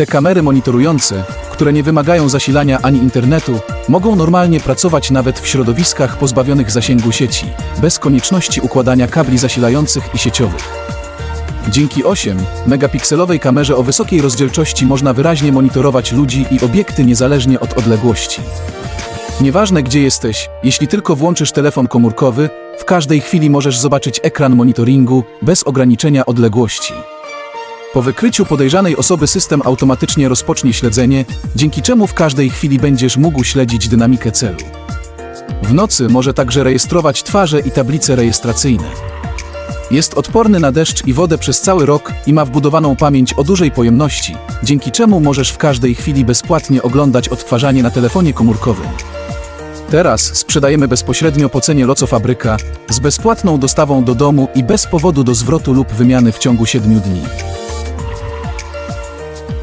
Te kamery monitorujące, które nie wymagają zasilania ani internetu, mogą normalnie pracować nawet w środowiskach pozbawionych zasięgu sieci, bez konieczności układania kabli zasilających i sieciowych. Dzięki 8 megapikselowej kamerze o wysokiej rozdzielczości można wyraźnie monitorować ludzi i obiekty niezależnie od odległości. Nieważne gdzie jesteś, jeśli tylko włączysz telefon komórkowy, w każdej chwili możesz zobaczyć ekran monitoringu bez ograniczenia odległości. Po wykryciu podejrzanej osoby system automatycznie rozpocznie śledzenie, dzięki czemu w każdej chwili będziesz mógł śledzić dynamikę celu. W nocy może także rejestrować twarze i tablice rejestracyjne. Jest odporny na deszcz i wodę przez cały rok i ma wbudowaną pamięć o dużej pojemności, dzięki czemu możesz w każdej chwili bezpłatnie oglądać odtwarzanie na telefonie komórkowym. Teraz sprzedajemy bezpośrednio po cenie Loco Fabryka z bezpłatną dostawą do domu i bez powodu do zwrotu lub wymiany w ciągu 7 dni.